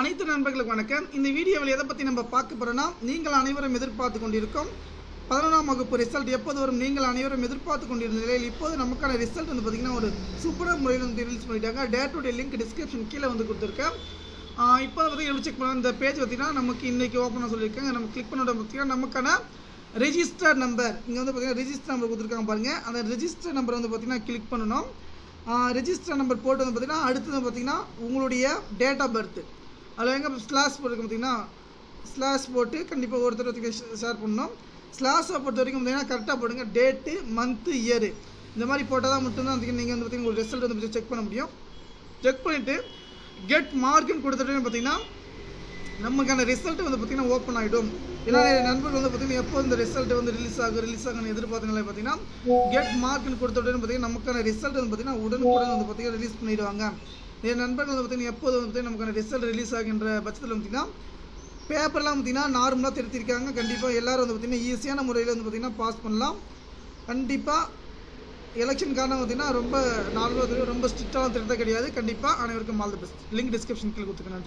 அனைத்து நண்பர்களுக்கு வணக்கம். இந்த வீடியோவில் எதை பற்றி நம்ம பார்க்க போகிறோன்னா நீங்கள் அனைவரும் எதிர்பார்த்து கொண்டிருக்கும் பதினொன்றாம் வகுப்பு ரிசல்ட் எப்போது வரும் நீங்கள் அனைவரும் எதிர்பார்த்து கொண்டிருந்த நிலையில் இப்போது நமக்கான ரிசல்ட் வந்து பார்த்திங்கன்னா ஒரு சூப்பராக முறையில் வந்து ரிலீஸ் பண்ணிட்டாங்க. Day to day link description கீழே வந்து கொடுத்துருக்கேன் இப்போ வந்து எப்படி செக் பண்ண இந்த பேஜ் பார்த்தீங்கன்னா நமக்கு இன்றைக்கி ஓப்பன் பண்ண சொல்லியிருக்காங்க. நம்ம கிளிக் பண்ண பார்த்தீங்கன்னா நமக்கான ரெஜிஸ்டர் நம்பர் இங்கே வந்து பார்த்தீங்கன்னா ரெஜிஸ்டர் நம்பர் கொடுத்துருக்காங்க பாருங்கள் அந்த ரெஜிஸ்டர் நம்பர் வந்து பார்த்தீங்கன்னா கிளிக் பண்ணணும். ரெஜிஸ்டர் நம்பர் போட்டு வந்து பார்த்தீங்கன்னா அடுத்தது பார்த்தீங்கன்னா உங்களுடைய டேட் ஆஃப் பர்த் அதில் எங்கே ஸ்லாஷ் போட்டு பார்த்தீங்கன்னா ஸ்லாஷ் போட்டு கண்டிப்பாக ஒருத்தர் ஷேர் பண்ணோம் ஸ்லாஷை பொறுத்த வரைக்கும் பார்த்தீங்கன்னா கரெக்டாக போடுங்க. டேட்டு மந்த்து இயரு இந்த மாதிரி போட்டால் தான் மட்டும்தான் நீங்கள் வந்து பார்த்தீங்கன்னா ஒரு ரிசல்ட் வந்து செக் பண்ண முடியும். செக் பண்ணிவிட்டு கெட் மார்க்குன்னு கொடுத்துட்டு பார்த்தீங்கன்னா நமக்கான ரிசல்ட் வந்து பார்த்திங்கன்னா ஓப்பன் ஆகிடும் ஏன்னா நண்பர்கள் வந்து பார்த்தீங்கன்னா எப்போ இந்த ரிசல்ட் வந்து ரிலீஸ் ஆகும் ரிலீஸ் ஆகும்னு எதிர்பார்த்தங்களே பார்த்தீங்கன்னா கெட் மார்க்னு கொடுத்த உடனே பார்த்தீங்கன்னா நமக்கான ரிசல்ட் வந்து பார்த்தீங்கன்னா உடனுக்குடன் வந்து பார்த்தீங்கன்னா ரிலீஸ் பண்ணிடுவாங்க. என் நண்பர்கள் வந்து பார்த்தீங்கன்னா எப்போது வந்து பார்த்தீங்கன்னா நமக்கான ரிசல்ட் ரிலீஸ் ஆகின்ற பட்சத்தில் பார்த்தீங்கன்னா பேப்பர்லாம் பார்த்தீங்கன்னா நார்மலாக திருத்திருக்காங்க கண்டிப்பாக எல்லாரும் வந்து பார்த்திங்கன்னா ஈஸியான முறையில் வந்து பார்த்திங்கன்னா பாஸ் பண்ணலாம். கண்டிப்பாக எலெக்ஷன் காரணம் பார்த்தீங்கன்னா ரொம்ப நார்மலாக ரொம்ப ஸ்ட்ரிக்டாக திருத்த கிடையாது. கண்டிப்பாக அனைவருக்கும் all the best link description கீழே கொடுத்துருக்கேன். நன்றி.